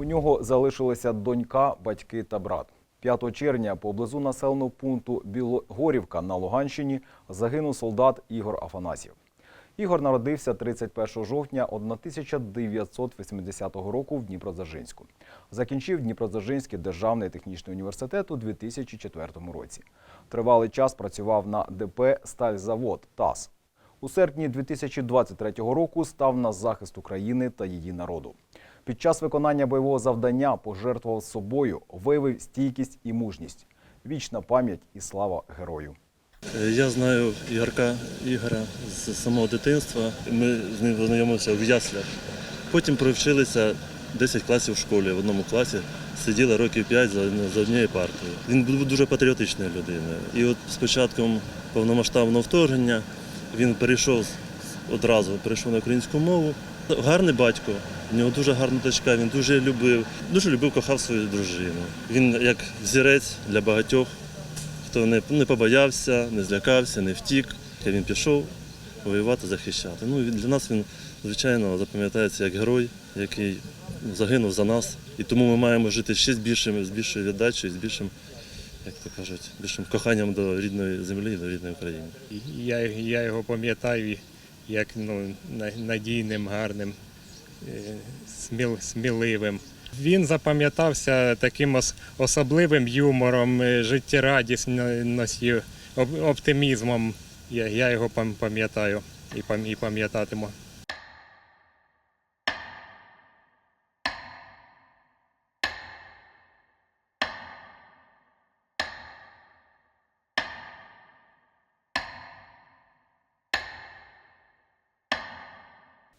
У нього залишилися донька, батьки та брат. 5 червня поблизу населеного пункту Білогорівка на Луганщині загинув солдат Ігор Афанасьєв. Ігор народився 31 жовтня 1980 року в Дніпродзержинську. Закінчив Дніпродзержинський державний технічний університет у 2004 році. Тривалий час працював на ДП «Стальзавод» ТАС. У серпні 2023 року став на захист України та її народу. Під час виконання бойового завдання пожертвував собою, виявив стійкість і мужність. Вічна пам'ять і слава герою. Е, Я знаю Ігорка Ігоря з самого дитинства. Ми з ним познайомилися в яслях. Потім провчилися 10 класів в школі. В одному класі сиділи років 5 за, за однією партією. Він був дуже патріотичною людиною. І от з початком повномасштабного вторгнення він перейшов одразу перейшов на українську мову. Гарний батько, в нього дуже гарна дочка, він дуже любив, дуже любив, кохав свою дружину. Він як взірець для багатьох хто не, не побоявся, не злякався, не втік. Він пішов воювати, захищати. Ну, для нас він, звичайно, запам'ятається як герой, який загинув за нас. І тому ми маємо жити ще з більшим, з більшою віддачею, з більшим, як то кажуть, більшим коханням до рідної землі, до рідної України. Я, я його пам'ятаю як ну, надійним, гарним, сміливим. Він запам'ятався таким ос- особливим юмором, е, життєрадісністю, оптимізмом. Я, його пам- пам'ятаю і пам'ятатиму.